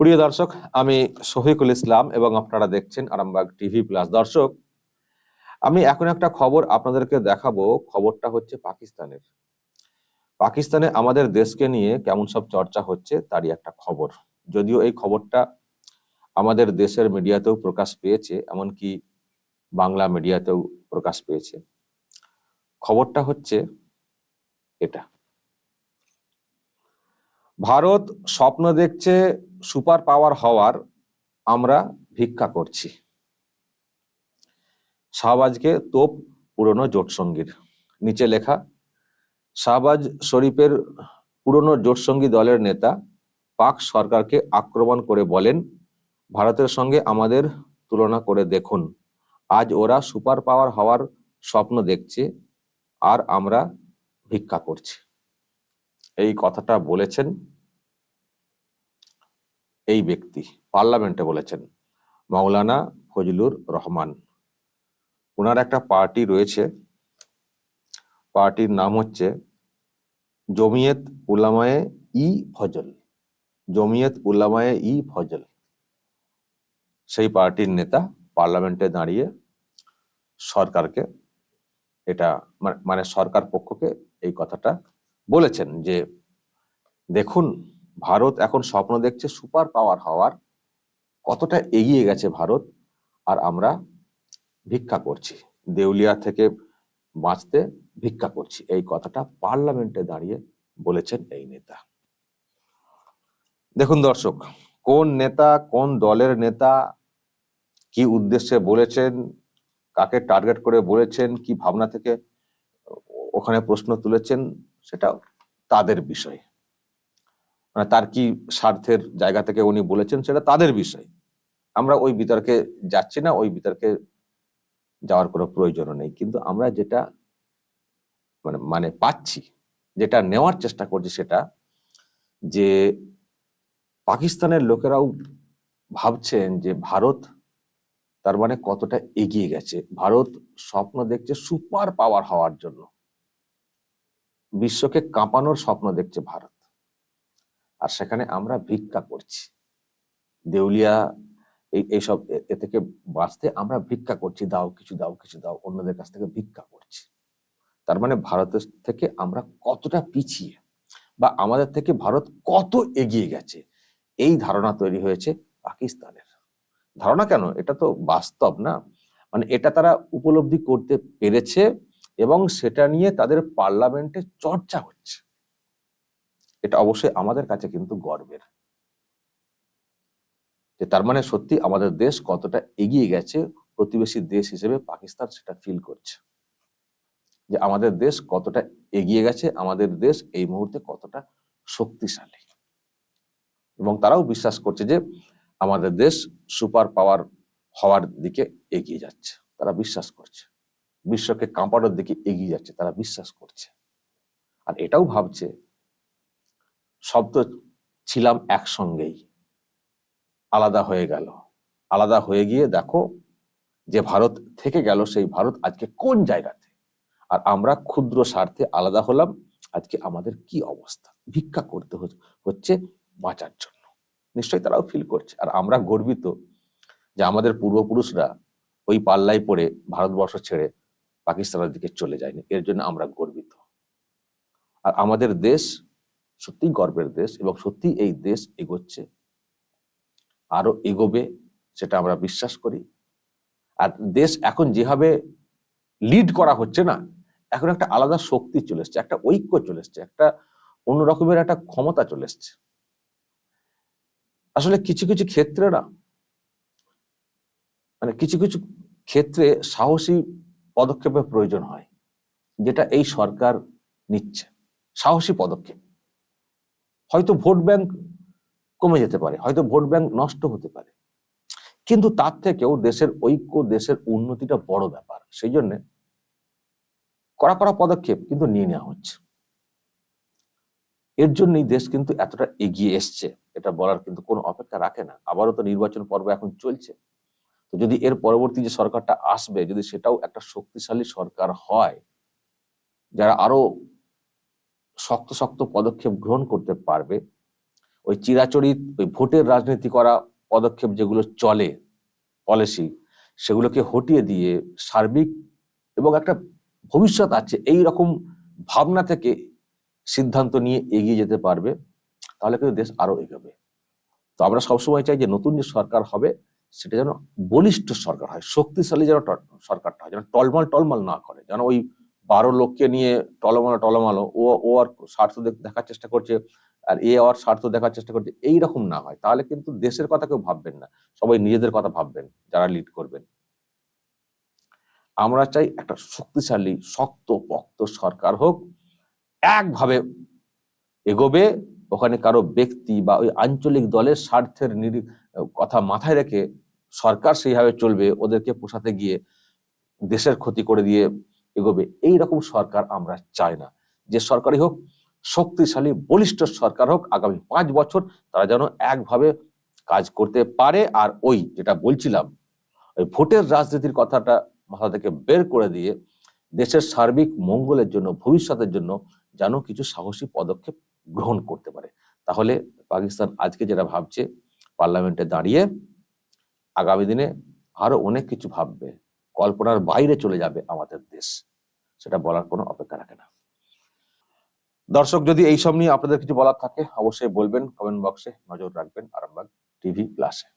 প্রিয় দর্শক, আমি শফিকুল ইসলাম এবং আপনারা দেখছেন আরামবাগ টিভি প্লাস। দর্শক, আমি এখন একটা খবর আপনাদেরকে দেখাবো। খবরটা হচ্ছে পাকিস্তানের। পাকিস্তানে আমাদের দেশকে নিয়ে কেমন সব চর্চা হচ্ছে তারই একটা খবর। যদিও এই খবরটা আমাদের দেশের মিডিয়াতেও প্রকাশ পেয়েছে, এমনকি বাংলা মিডিয়াতেও প্রকাশ পেয়েছে। খবরটা হচ্ছে এটা। ভারত স্বপ্ন দেখছে সুপার পাওয়ার হওয়ার, আমরা ভিক্ষা করছি। শাহবাজকে তোপ, পুরনো জোটসঙ্গীর নিচে লেখা, শাহবাজ শরীফের পুরনো জোটসঙ্গী দলের নেতা, পাক সরকারকে আক্রমণ করে বলেন, ভারতের সঙ্গে আমাদের তুলনা করে দেখুন। আজ ওরা সুপার পাওয়ার হওয়ার স্বপ্ন দেখছে, আর আমরা ভিক্ষা করছি। এই কথাটা বলেছেন এই ব্যক্তি, পার্লামেন্টে বলেছেন, মাওলানা ফজলুর রহমান। ওনার একটা পার্টি রয়েছে, পার্টির নাম হচ্ছে জমিয়ত উলামায়ে ই ফজল, জমিয়ত উলামায়ে ই ফজল। সেই পার্টির নেতা পার্লামেন্টে দাঁড়িয়ে সরকারকে এটা মানে- মানে সরকার পক্ষকে এই কথাটা বলেছেন যে দেখুন, ভারত এখন স্বপ্ন দেখছে সুপার পাওয়ার হওয়ার। কতটা এগিয়ে গেছে ভারত, আর আমরা ভিক্ষা করছি। দেউলিয়া থেকে বাঁচতে ভিক্ষা করছি। এই কথাটা পার্লামেন্টে দাঁড়িয়ে বলেছেন এই নেতা। দেখুন দর্শক, কোন নেতা, কোন দলের নেতা কি উদ্দেশ্যে বলেছেন, কাকে টার্গেট করে বলেছেন, কি ভাবনা থেকে ওখানে প্রশ্ন তুলেছেন সেটা তাদের বিষয়। তার কি স্বার্থের জায়গা থেকে উনি বলেছেন সেটা তাদের বিষয়। আমরা ওই বিতর্কে যাচ্ছি না, ওই বিতর্কে যাওয়ার কোনো প্রয়োজনও নেই। কিন্তু আমরা যেটা মানে মানে পাচ্ছি, যেটা নেওয়ার চেষ্টা করছি সেটা যে পাকিস্তানের লোকেরাও ভাবছেন যে ভারত তার মানে কতটা এগিয়ে গেছে। ভারত স্বপ্ন দেখছে সুপার পাওয়ার হওয়ার জন্য। বিশ্বকে কাঁপানোর স্বপ্ন দেখছে ভারত। আর সেখানে আমরা ভিক্ষা করছি। দেউলিয়া, এই, এইসব এ- থেকে বাঁচতে আমরা ভিক্ষা করছি, দাও কিছু দাও কিছু, দাও, অন্যদের কাছ থেকে ভিক্ষা করছি। তার মানে ভারতের থেকে আমরা কতটা পিছিয়ে বা আমাদের থেকে ভারত কত এগিয়ে গেছে, এই ধারণা তৈরি হয়েছে পাকিস্তানের। ধারণা কেন? এটা তো বাস্তব না। মানে এটা তারা উপলব্ধি করতে পেরেছে এবং সেটা নিয়ে তাদের পার্লামেন্টে চর্চা হচ্ছে। এটা অবশ্যই আমাদের কাছে কিন্তু গর্বের। যে তার মানে সত্যি আমাদের দেশ কতটা এগিয়ে গেছে, প্রতিবেশী দেশ হিসেবে পাকিস্তান সেটা ফিল করছে। যে আমাদের দেশ কতটা এগিয়ে গেছে, আমাদের দেশ এই মুহূর্তে কতটা শক্তিশালী। এবং তারাও বিশ্বাস করছে যে আমাদের দেশ সুপার পাওয়ার হওয়ার দিকে এগিয়ে যাচ্ছে। তারা বিশ্বাস করছে। বিশ্বকে কাঁপানোর দিকে এগিয়ে যাচ্ছে, তারা বিশ্বাস করছে। আর এটাও ভাবছে তো ছিলাম একসঙ্গেই। আলাদা হয়ে গেল। আলাদা হয়ে গিয়ে দেখো যে ভারত থেকে গেল সেই ভারত আজকে কোন জায়গাতে? আর আমরা ক্ষুদ্র স্বার্থে আলাদা হলাম, আজকে আমাদের কি অবস্থা? ভিক্ষা করতে হচ্ছে বাঁচার জন্য। নিশ্চয়ই তারাও ফিল করছে। আর আমরা গর্বিত যে আমাদের পূর্বপুরুষরা ওই পাল্লায় পড়ে ভারতবর্ষ ছেড়ে পাকিস্তানের দিকে চলে যায়নি। এর জন্য আমরা গর্বিত। আর আমাদের দেশ সত্যি গর্বের দেশ এবং সত্যি এই দেশ এগোচ্ছে। আরও এগোবে সেটা আমরা বিশ্বাস করি। আর দেশ এখন যেভাবে লিড করা হচ্ছে না, এখন একটা আলাদা শক্তি চলে এসছে, একটা ঐক্য চলে এসছে, একটা অন্য রকমের একটা ক্ষমতা চলে এসছে। আসলে কিছু কিছু ক্ষেত্রে না মানে কিছু কিছু ক্ষেত্রে সাহসী পদক্ষেপের প্রয়োজন হয়, যেটা এই সরকার নিচ্ছে, সাহসী পদক্ষেপ। হয়তো ভোট ব্যাংক কমে যেতে পারে, হয়তো ভোট ব্যাংক নষ্ট হতে পারে। কিন্তু তার থেকেও দেশের ঐক্য, দেশের উন্নতিটা বড় ব্যাপার। সেই জন্য কড়া কড়া পদক্ষেপ কিন্তু নিয়ে নেওয়া হচ্ছে। এর জন্যই দেশ কিন্তু এতটা এগিয়ে এসছে, এটা বলার কিন্তু কোনো অপেক্ষা রাখে না। আবারও তো নির্বাচন পর্ব এখন চলছে। তো যদি এর পরবর্তী যে সরকারটা আসবে, যদি সেটাও একটা শক্তিশালী সরকার হয়, যারা আরও শক্ত শক্ত পদক্ষেপ গ্রহণ করতে পারবে। ওই চিরাচরিত, ওই ভোটের রাজনীতি করা পদক্ষেপ যেগুলো চলে পলিসি সেগুলোকে হটিয়ে দিয়ে সার্বিক এবং একটা ভবিষ্যৎ আছে এই রকম ভাবনা থেকে সিদ্ধান্ত নিয়ে এগিয়ে যেতে পারবে, তাহলে কিন্তু দেশ আরও এগোবে। তো আমরা সবসময় চাই যে নতুন যে সরকার হবে, সেটা যেন বলিষ্ঠ সরকার হয়, শক্তিশালী যেন সরকারটা হয়, যেন টলমল টলমল না করে, যেন ওই বারো লোককে নিয়ে টলমালো টলমালো। ও ও আর স্বার্থ দেখার চেষ্টা করছে আর এ আর স্বার্থ দেখার চেষ্টা করছে এই রকম না হয়। তাহলে কিন্তু দেশের কথা কেউ ভাববেন না। সবাই নিজেদের কথা ভাববেন, যারা লিড করবেন। আমরা চাই একটা শক্তিশালী, শক্ত, পক্ত সরকার হোক, একভাবে এগোবে, ওখানে কারও ব্যক্তি বা ওই আঞ্চলিক দলের স্বার্থের কথা মাথায় রেখে সরকার সেইভাবে চলবে, ওদেরকে পোষাতে গিয়ে দেশের ক্ষতি করে দিয়ে এগোবে। এই রকম সরকার আমরা চাই না। যে সরকারই হোক, শক্তিশালী, বলিষ্ঠ সরকার হোক, আগামী পাঁচ বছর তারা যেন একভাবে কাজ করতে পারে আর ওই যেটা বলছিলাম, ওই ভোটের রাজনীতির কথাটা মাথা থেকে বের করে দিয়ে দেশের সার্বিক মঙ্গলের জন্য, ভবিষ্যতের জন্য যেন কিছু সাহসী পদক্ষেপ গ্রহণ করতে পারে। তাহলে পাকিস্তান আজকে যেটা ভাবছে, পার্লামেন্টে দাঁড়িয়ে আগামী দিনে আরও অনেক কিছু ভাববে। কল্পনার বাইরে চলে যাবে আমাদের দেশ। সেটা বলার কোনো অপেক্ষা রাখে না। দর্শক, যদি এইসব নিয়ে আপনাদের কিছু বলার থাকে, অবশ্যই বলবেন কমেন্ট বক্সে নজর রাখবেন আরামবাগ টিভি প্লাসে